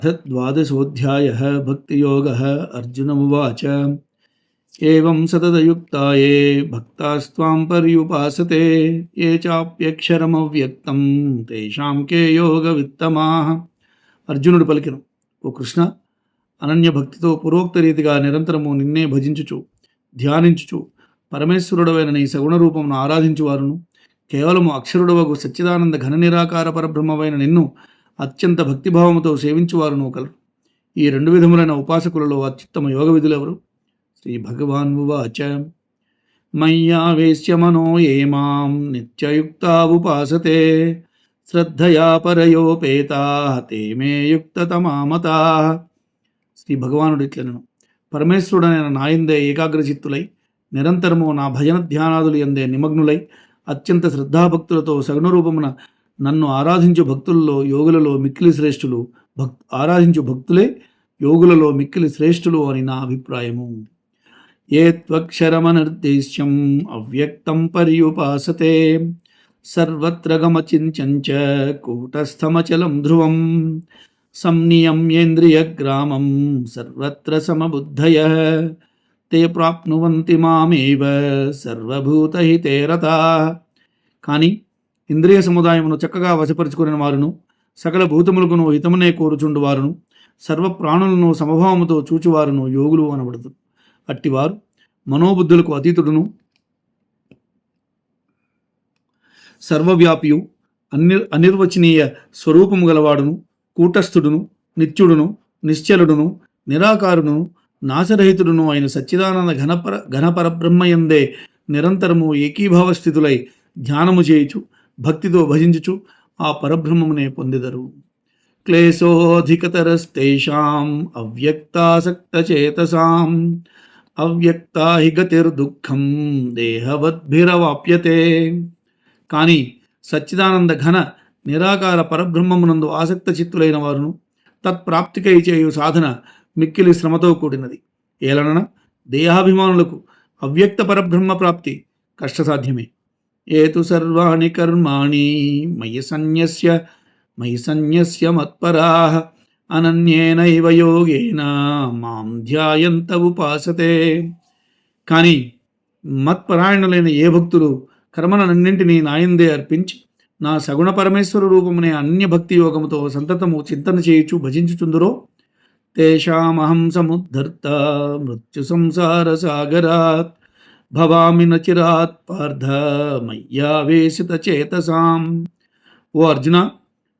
द्वादशोऽध्यायः भक्तियोगः अर्जुनमुवाच एवं सततयुक्ता ये भक्तास्त्वां पर्युपासते ये చాప్యక్షరమవ్యక్తం తేషాం కే యోగవిత్తమాః అర్జునుడు పలికెను ఓ కృష్ణ అనన్య భక్తితో పురోక్త రీతిగా నిరంతరము నిన్నే భజించుచు ధ్యానించుచు పరమేశ్వరుడవైన నీ సగుణ రూపమును ఆరాధించువారును కేవలము అక్షరుడవగు సచ్చిదానంద ఘన నిరాకార పరబ్రహ్మమైన నిన్ను అత్యంత భక్తిభావముతో సేవించువారును నూకలు ఈ రెండు విధములైన ఉపాసకులలో అత్యుత్తమ యోగ విధులెవరు శ్రీ భగవాన్ ఉవాచ. మయ్యావేశ్య మనో ఏ మాం నిత్యయుక్తా ఉపాసతే శ్రద్ధయా పరయోపేతా తే మే యుక్తతమామతా శ్రీ భగవానుడు ఇట్లనను. పరమేశ్వరుడనైన నాయందే ఏకాగ్రచిత్తులై నిరంతరము నా భజన ధ్యానాదులు ఎందే నిమగ్నులై అత్యంత శ్రద్ధాభక్తులతో సగుణ రూపమున నన్ను ఆరాధించు భక్తులలో యోగులలో మిక్కిలి శ్రేష్ఠులు భక్ ఆరాధించు భక్తులే యోగులలో మిక్కిలి శ్రేష్ఠులు అని నా అభిప్రాయము. ఏ త్వక్షరమనిర్దేశ్యం అవ్యక్తం పర్యుపాసతే సర్వత్ర గమచించంచ కూటస్థమచలం ధ్రువం సంనియమ్యేంద్రియగ్రామం సర్వత్ర సమబుద్ధయ తే ప్రాప్నువంతి మామేవ సర్వభూతహితే రతా కానీ ఇంద్రియ సముదాయమును చక్కగా వశపరుచుకుని వారును సకల భూతములకును హితమునే కోరుచుండు వారును సర్వ ప్రాణులను సమభావముతో చూచువారును యోగులు అనబడదు అట్టివారు మనోబుద్ధులకు అతీతుడును. సర్వవ్యాపియు అనిర్ అనిర్వచనీయ స్వరూపము గలవాడును కూటస్థుడును నిత్యుడును నిశ్చలుడును నిరాకారుడును నాశరహితుడును అయిన సచ్చిదానంద ఘనపర ఘనపరబ్రహ్మయందే నిరంతరము ఏకీభావ స్థితులై ధ్యానము చేయుచు భక్తితో భజించుచు ఆ పరబ్రహ్మమునే పొందెదరు. క్లేశోధికతరస్తేషాం అవ్యక్తాసక్తచేతసాం. అవ్యక్తా హి గతిర్దుఃఖం దేహవద్భిరవాప్యతే. కానీ సచ్చిదానంద ఘన నిరాకార పరబ్రహ్మమునందు ఆసక్త చిత్తులైన వారును తత్ప్రాప్తికై చేయు సాధన మిక్కిలి శ్రమతో కూడినది. ఏలనన దేహాభిమానులకు అవ్యక్త పరబ్రహ్మ ప్రాప్తి కష్టసాధ్యమే. ఏతు సర్వాణి కర్మాణి మయి సన్యస్య మయి సన్యస్య మత్పరా అనన్యేనైవ యోగేన మాం ధ్యాయంత ఉపాసతే కానీ మత్పరాయణులైన ఏ భక్తులు కర్మలన్నింటినీ నాయందే అర్పించి నా సగుణ పరమేశ్వర రూపమనే అన్య భక్తి యోగముతో సంతతము చింతన చేయుచు భజించుచుందురో తేషామహం సముద్ధర్త మృత్యు సంసార సాగరాత్. భవామి నచిరాత్ పార్థ మయ్యావేశిత చేతసాం. ఓ అర్జున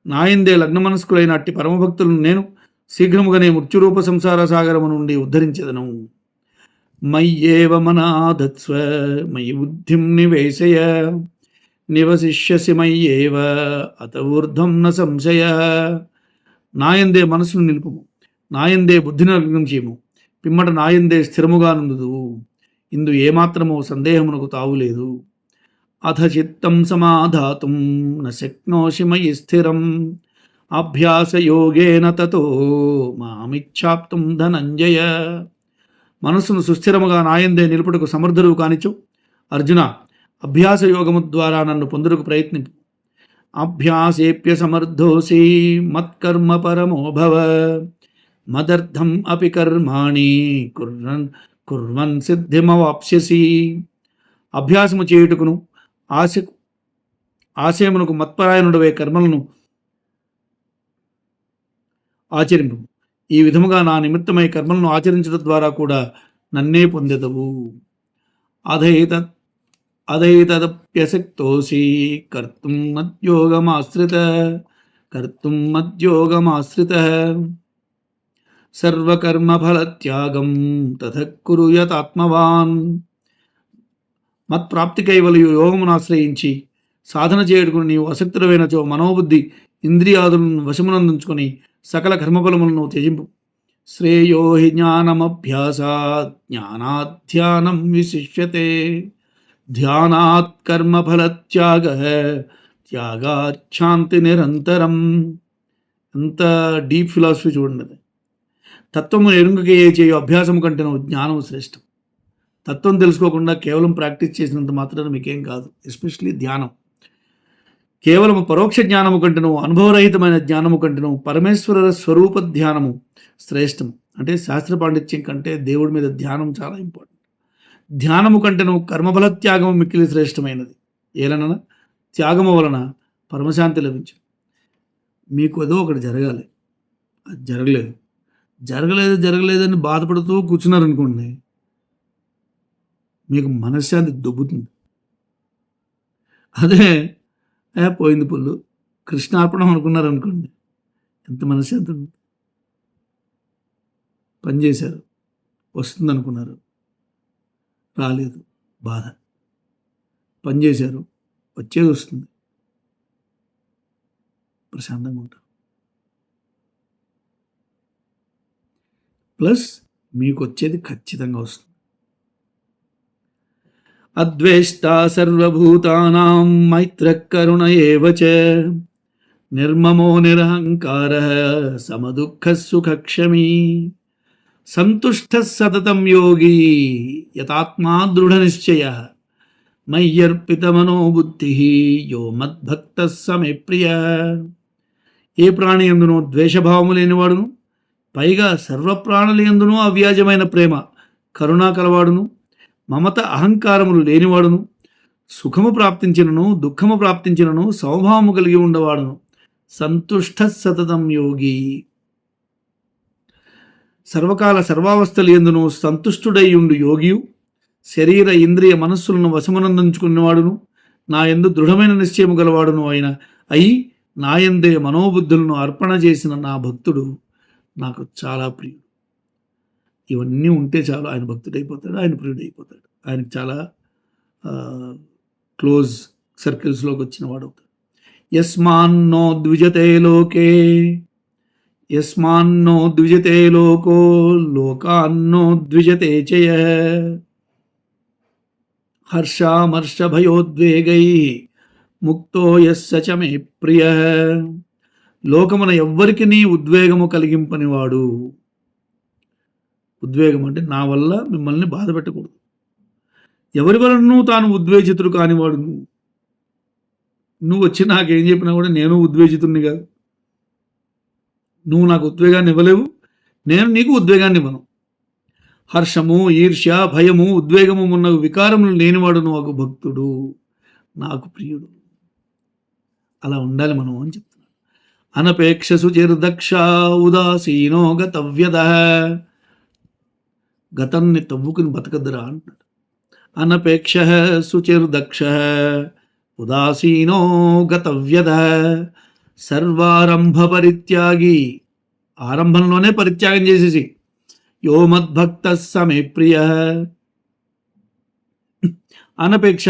నాయందే లగ్న మనస్కులైన అట్టి పరమభక్తులను నేను శీఘ్రముగానే మృత్యురూప సంసార సాగరము నుండి ఉద్ధరించదను. మయ్యేవ మనాధత్స్వ మయి బుద్ధిం నివేశయ నివసిష్యసి మయ్యేవ అత ఊర్ధం న సంశయ. నాయందే మనసును నిలుపుము నాయందే బుద్ధిని లగ్నం చేయము పిమ్మట నాయందే స్థిరముగా నుండు ఇందు ఏమాత్రమో సందేహమునకు తావులేదు అథ చిత్తం సమాధాతుం న మయి స్థిరం. అభ్యాసయోగేన తతో మామిచ్ఛాప్తుం ధనంజయ. మనస్సును సుస్థిరముగా నాయందే నిలుపుటకు సమర్థుడు కానిచు అర్జున అభ్యాస యోగము ద్వారా నన్ను పొందుటకు ప్రయత్ని. అభ్యాసేప్య సమర్థోసి మత్కర్మ పరమోభవ మదర్థం అపి కర్మాణి కుర్రన్ కుర్వన్ సిద్ధిమవాప్స్యసి. అభ్యాసము చేయుటకును ఆశ ఆశయమునకు మత్పరాయణుడవే కర్మలను ఆచరింపు. ఈ విధముగా నా నిమిత్తమై కర్మలను ఆచరించడం ద్వారా కూడా నన్నే పొందెదవు. అధైత అధైతదప్యశక్తోసి కర్తుం మద్యోగమాశ్రిత కర్తుం మద్యోగమాశ్రిత. సర్వకర్మఫలత్యాగం తథకురు యతాత్మవాన్. మత్ప్రాప్తికైవలయు యోగమును ఆశ్రయించి సాధన చేయడుకుని నీవు అసక్తుడమైనచో మనోబుద్ధి ఇంద్రియాదులను వశమునందుంచుకొని సకల కర్మఫలములను త్యజింపు. శ్రేయో హి జ్ఞానమభ్యాసాత్ జ్ఞానాధ్యానం విశిష్యతే. ధ్యానాత్ కర్మఫలత్యాగ త్యాగాఛాంతి నిరంతరం. ఎంత డీప్ ఫిలాసఫీ చూడండి అది తత్వము ఎరుంగకే చేయు అభ్యాసము కంటేనూ జ్ఞానము శ్రేష్టం. తత్వం తెలుసుకోకుండా కేవలం ప్రాక్టీస్ చేసినంత మాత్రాన మీకేం కాదు ఎస్పెషలీ ధ్యానం. కేవలం పరోక్ష జ్ఞానము కంటేను అనుభవరహితమైన జ్ఞానము కంటేను పరమేశ్వర స్వరూప ధ్యానము శ్రేష్టం. అంటే శాస్త్ర పాండిత్యం కంటే దేవుడి మీద ధ్యానం చాలా ఇంపార్టెంట్. ధ్యానము కంటేను కర్మఫల త్యాగము మిక్కిలి శ్రేష్టమైనది. ఏలనన? త్యాగము వలన పరమశాంతి లభించింది. మీకు ఏదో ఒకటి జరగాలి. అది జరగలేదు. జరగలేదు జరగలేదని బాధపడుతూ కూర్చున్నారనుకోండి మీకు మనశ్శాంతి దొబ్బుతుంది. అదే ఏ పోయింది పుల్లు. కృష్ణార్పణం అనుకున్నారనుకోండి ఎంత మనశ్శాంతి ఉంది. పని చేశారు వస్తుంది అనుకున్నారు రాలేదు బాధ. పని చేశారు వచ్చేది వస్తుంది. ప్రశాంతంగా ఉంటారు. ప్లస్ మీకు వచ్చేది ఖచ్చితంగా వస్తుంది. అద్వేష్ట సర్వభూతానాం మైత్రకరుణ ఏవ నిర్మమో నిరహంకార సమదుఃఖ సుఖక్షమీ సంతుష్ట సతతం యోగి యథాత్మా దృఢ నిశ్చయ మయ్యర్పిత మనోబుద్ధి యో మద్భక్త సమే ప్రియ. ఏ ప్రాణి ఎందునో ద్వేషభావము లేనివాడును? పైగా సర్వప్రాణులందునూ అవ్యాజమైన ప్రేమ కరుణా కలవాడును మమత అహంకారములు లేనివాడును సుఖము ప్రాప్తించినను దుఃఖము ప్రాప్తించినను సౌభావము కలిగి ఉండవాడును. సంతుష్ట సతతం యోగి. సర్వకాల సర్వావస్థలు ఎందును సంతుష్టుడై ఉండు యోగియు. శరీర ఇంద్రియ మనస్సులను వశమునందించుకున్నవాడును. నా ఎందు దృఢమైన నిశ్చయము గలవాడును అయిన అయి నాయందే మనోబుద్ధులను అర్పణ చేసిన నా భక్తుడు. నాకు చాలా ప్రియుడు. ఇవన్నీ ఉంటే చాలు ఆయన భక్తుడైపోతాడు ఆయన ప్రియుడైపోతాడు. ఆయనకు చాలా క్లోజ్ సర్కిల్స్లోకి వచ్చిన వాడు అవుతాడు యస్మాన్నో ద్విజతే లోకే యస్మాన్నో ద్విజతే లోకో లోకాన్నో ద్విజతే చయ. హర్షామర్షభయోద్వేగై ముక్తో యస్స చ మే ప్రియ. లోకమున ఎవ్వరికి నీ ఉద్వేగము కలిగింపనివాడు. ఉద్వేగం అంటే నా వల్ల మిమ్మల్ని బాధ పెట్టకూడదు. ఎవరి వలనను తాను ఉద్వేజితుడు కానివాడు నువ్వు? నువ్వు వచ్చి నాకేం చెప్పినా కూడా నేను ఉద్వేజితుడిని కాదు. నువ్వు నాకు ఉద్వేగాన్ని ఇవ్వలేవు. నేను నీకు ఉద్వేగాన్ని ఇవ్వను. హర్షము ఈర్ష్య భయము ఉద్వేగము ఉన్న వికారములు లేనివాడు నువ్వు ఒక భక్తుడు. నాకు ప్రియుడు. అలా ఉండాలి మనం అని చెప్తాను అనపేక్ష సుచిర్దక్ష ఉదాసీనో గతవ్యద. గతాన్ని తవ్వుకుని బతకద్దురా అంటున్నాడు అనపేక్ష సుచిర్దక్ష ఉదాసీనో గతవ్యద. సర్వారంభ పరిత్యాగి ఆరంభంలోనే పరిత్యాగం చేసేసి యో మద్భక్త సమే ప్రియ. అనపేక్ష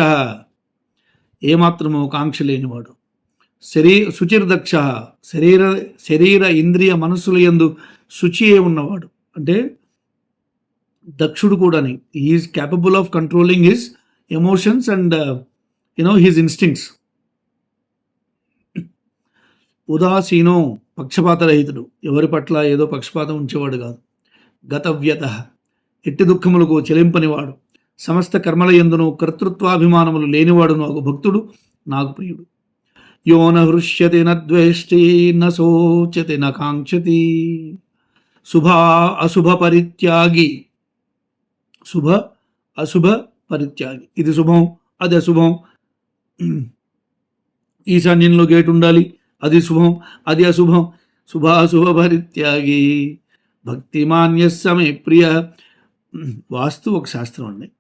ఏమాత్రమో కాంక్ష లేనివాడు శరీ శుచిర్దక్ష శరీర శరీర ఇంద్రియ మనస్సుల ఎందు శుచియే ఉన్నవాడు. అంటే దక్షుడు కూడాని. Is capable of controlling his emotions and you know his instincts ఉదాసీనో పక్షపాతరహితుడు. ఎవరి పట్ల ఏదో పక్షపాతం ఉంచేవాడు కాదు. గతవ్యత. ఎట్టి దుఃఖములకు చెలింపనివాడు. సమస్త కర్మల ఎందును కర్తృత్వాభిమానములు లేనివాడును ఒక భక్తుడు నాకు ప్రియుడు. యో నృష్యతి నేష్టి న ద్వేష్టి న శోచతి న కాంక్షతి అశుభ పరిత్యాగి శుభ అశుభ పరిత్యాగి ఇది శుభం అది అశుభం ఈశాన్యంలో గేట్ ఉండాలి। అది శుభం అది అశుభం। శుభాశుభ పరిత్యాగి భక్తిమాన్యస్సమే ప్రియ। వాస్తు ఒక శాస్త్రం అండి.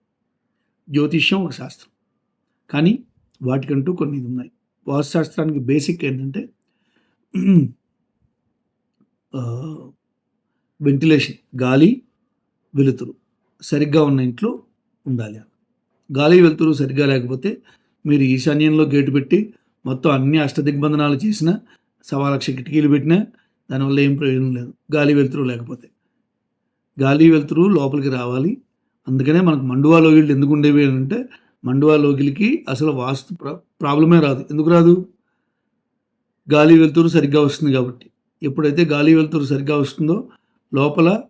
జ్యోతిష్యం ఒక శాస్త్రం. కానీ వాటికంటూ కొన్ని ఉన్నాయి. వాస్తుశాస్త్రానికి బేసిక్ ఏంటంటే వెంటిలేషన్ గాలి వెలుతురు సరిగ్గా ఉన్న ఇంట్లో ఉండాలి గాలి వెలుతురు సరిగ్గా లేకపోతే మీరు ఈశాన్యంలో గేటు పెట్టి మొత్తం అన్ని అష్టదిగ్బంధనాలు చేసిన సవా లక్ష కిటికీలు పెట్టినా దానివల్ల ఏం ప్రయోజనం లేదు. గాలి వెలుతురు లేకపోతే. గాలి వెలుతురు లోపలికి రావాలి. అందుకనే మనకు మండువా లోగిళ్ళు ఎందుకు ఉండేవి అంటే మండువా లోగిలికి అసలు వాస్తు ప్రా ప్రాబ్లమే రాదు. ఎందుకు రాదు? గాలి వెలుతురు సరిగ్గా వస్తుంది కాబట్టి. ఎప్పుడైతే గాలి వెలుతురు సరిగ్గా వస్తుందో లోపల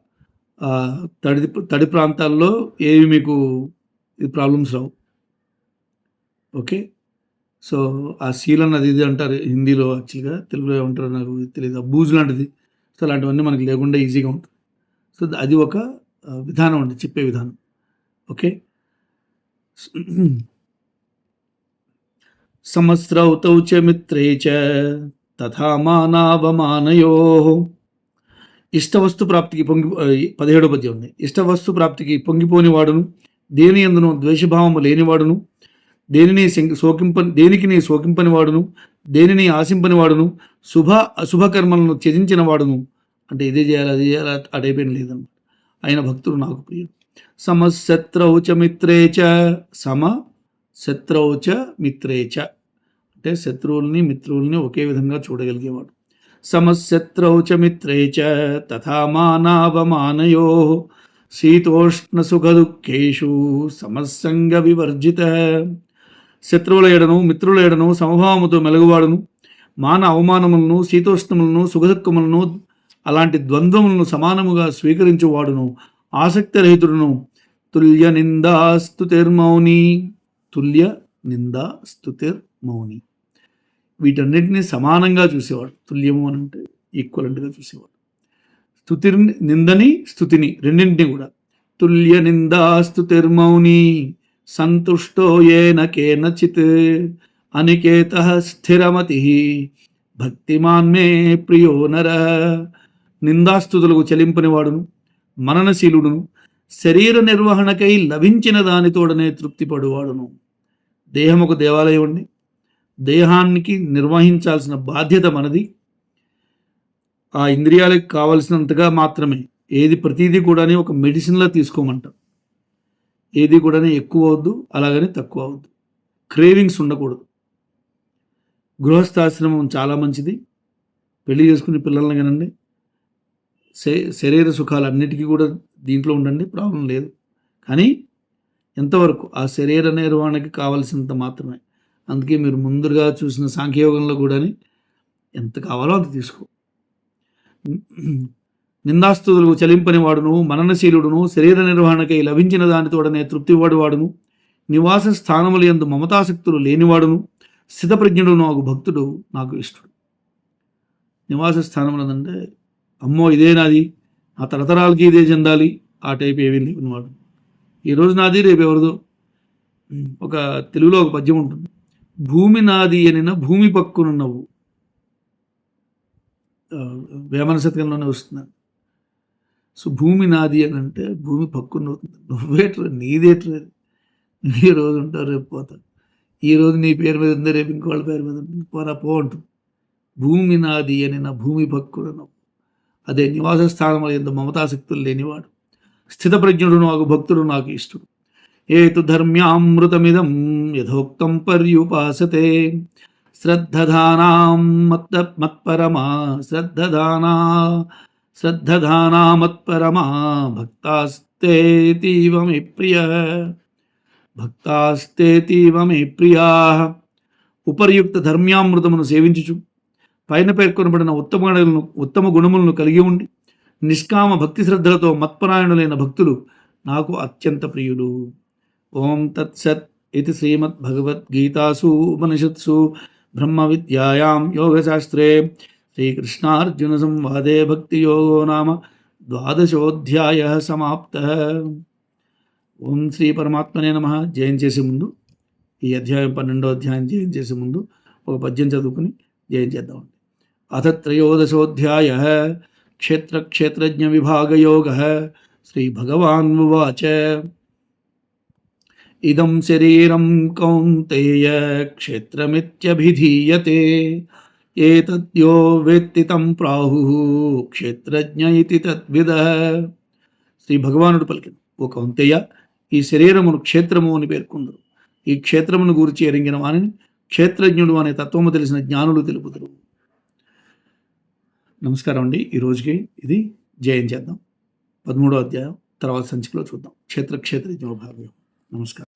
తడి తడి ప్రాంతాల్లో ఏవి మీకు ఇది ప్రాబ్లమ్స్ రావు. ఓకే? సో ఆ సీల్ అన్నది ఇది అంటారు హిందీలో యాక్చువల్గా. తెలుగులో ఏమంటారు నాకు తెలియదు. ఆ బూజు లాంటిది. సో అలాంటివన్నీ మనకి లేకుండా ఈజీగా ఉంటుంది. సో అది ఒక విధానం అండి. చెప్పే విధానం. ఓకే? సమస్రౌతౌ చ మిత్రే చ తథా మానావమానయో ఇష్టవస్తు ప్రాప్తికి పొంగి పదిహేడో పద్యం ఉంది. ఇష్టవస్తు ప్రాప్తికి పొంగిపోని వాడును దేని ఎందును ద్వేషభావము లేనివాడును దేనిని శోకింప దేనికి నీ శోకింపని వాడును దేనిని ఆశింపని వాడును శుభ అశుభ కర్మలను త్యజించిన వాడును. అంటే ఇదే చేయాలి అదే చేయాలి అటైపోయిన లేదన్నమాట ఆయన భక్తుడు నాకు ప్రియుడు. సమశత్రౌ చ మిత్రే చ. సమ శత్రౌ చ మిత్రే చ. అంటే శత్రువుల్ని మిత్రుల్ని ఒకే విధంగా చూడగలిగేవాడు. సమశత్రౌ చ మిత్రే చ. తథా మానావమానయో. శీతోష్ణ సుఖ దుఃఖేషు సమస్సంగ వివర్జిత. శత్రువుల ఎడను మిత్రుల ఎడను సమభావముతో మెలుగువాడును. మాన అవమానములను శీతోష్ణములను సుఖదుఖములను అలాంటి ద్వంద్వములను సమానముగా స్వీకరించువాడును. ఆసక్తిరహితుడును. తుల్య నిందాస్తుతిర్మౌని తుల్య నిందా స్తుతిర్మౌని వీటన్నిటిని సమానంగా చూసేవాడు. తుల్యము అని అంటే ఈక్వలెంట్గా చూసేవాడు. స్తుతి నిందని స్థుతిని రెండింటిని కూడా. తుల్య నిందా స్తుతిర్మౌని సంతుష్టో ఏన కేనచిత్ అనికేత స్థిరమతి. భక్తిమాన్మే ప్రియో నర నిందాస్తుతులకు చెలింపనివాడును. మననశీలుడును శరీర నిర్వహణకై లభించిన దానితోడనే తృప్తిపడువాడును. దేహం ఒక దేవాలయం అండి దేహానికి నిర్వహించాల్సిన బాధ్యత మనది. ఆ ఇంద్రియాలకు కావలసినంతగా మాత్రమే. ఏది ప్రతిదీ కూడా ఒక మెడిసిన్లా తీసుకోమంటాం. ఏది కూడా ఎక్కువ అవద్దు అలాగని తక్కువ అవద్దు క్రేవింగ్స్ ఉండకూడదు. గృహస్థాశ్రమం చాలా మంచిది. పెళ్ళి చేసుకునే పిల్లల్ని కానండి. శరీర సుఖాలన్నిటికీ కూడా దీంట్లో ఉండండి ప్రాబ్లం లేదు. కానీ ఎంతవరకు ఆ శరీర నిర్వహణకి కావాల్సినంత మాత్రమే. అందుకే మీరు ముందుగా చూసిన సాంఖ్యయోగంలో కూడా ఎంత కావాలో అంత తీసుకో. నిందాస్తుతులకు చలింపని వాడును మననశీలుడును శరీర నిర్వహణకై లభించిన దానితోడనే తృప్తివాడు వాడును నివాస స్థానములు ఎందు మమతాసక్తులు లేనివాడును స్థితప్రజ్ఞుడు నాకు భక్తుడు నాకు ఇష్టడు. నివాస స్థానములందంటే అమ్మో ఇదే నాది. ఆ తరతరాలకి ఇదే చెందాలి. ఆ టైప్ ఏమీ లేనివాడు ఈ రోజు నాది రేపు ఎవరిదో. ఒక తెలుగులో ఒక పద్యం ఉంటుంది. భూమి నాది అనిన భూమి పక్కునున్నవు వేమన శతకంలోనే వస్తున్నాను సో భూమి నాది అని అంటే భూమి పక్కున అవుతుంది నువ్వేట్రా నీదేట్రా? ఈ రోజు ఉంటావు రేపు పోతావు. ఈ రోజు నీ పేరు మీద ఉంది రేపు ఇంకోళ్ళ పేరు మీద ఉంటుంది పోరా పో అంటుంది. భూమి నాది అని నా భూమి పక్కున నవ్వు. అదే నివాస స్థానముల ఎందు మమతాశక్తులు లేనివాడు. స్థితప్రజ్ఞుడు నాకు భక్తుడు నాకు ఇష్టడు. ఏతు ధర్మ్యామృతమిదం యథోక్తం పర్యుపాసతే. శ్రద్ధధానాం మత్త మత్పరమా శ్రద్ధధానా శ్రద్ధధానా మత్పరమా భక్తాస్తేతీవ మే ప్రియ. భక్తాస్తేతీవ మే ప్రియా. ఉపర్యుక్త ధర్మ్యామృతమును సేవించుచు పైన పేర్కొనబడిన ఉత్తమ ఉత్తమ గుణములను కలిగి ఉండి నిష్కామ భక్తి శ్రద్ధలతో మత్పరాయణులైన భక్తులు నాకు అత్యంత ప్రియుడు ఓం తత్సత్ ఇది శ్రీమద్భగవద్గీతాసు ఉపనిషత్సు బ్రహ్మ విద్యాయాం యోగశాస్త్రే శ్రీకృష్ణార్జున సంవాదే భక్తియోగో నామ ద్వాదశోధ్యాయ సమాప్త. ఓం శ్రీ పరమాత్మనే నమ. జయం చేసే ముందు ఈ అధ్యాయం పన్నెండో అధ్యాయం జయం చేసే ముందు ఒక పద్యం చదువుకుని జయం చేద్దామండి. అథ త్రయోదశోధ్యాయ క్షేత్రక్షేత్రజ్ఞ విభాగయోగ శ్రీభగవాన్ ఉవాచ ఇదం శరీరం కౌంతేయ క్షేత్రమిత్యభిధీయతే ఏతద్యో వేత్తి తం ప్రాహు క్షేత్రజ్ఞ ఇది తద్విద శ్రీ భగవానుడు పలికింది ఓ కౌంతేయ ఈ శరీరమును క్షేత్రము అని పేర్కొందరు. ఈ క్షేత్రమును గురించి ఎరింగిన వానిని క్షేత్రజ్ఞుడు అనే తత్వము తెలిసిన జ్ఞానులు తెలుపుతారు నమస్కారం అండి. ఈ రోజుకి ఇది జయం చేద్దాం. పదమూడో అధ్యాయం తర్వాత సంచికలో చూద్దాం. క్షేత్ర క్షేత్ర భాగం నమస్కారం.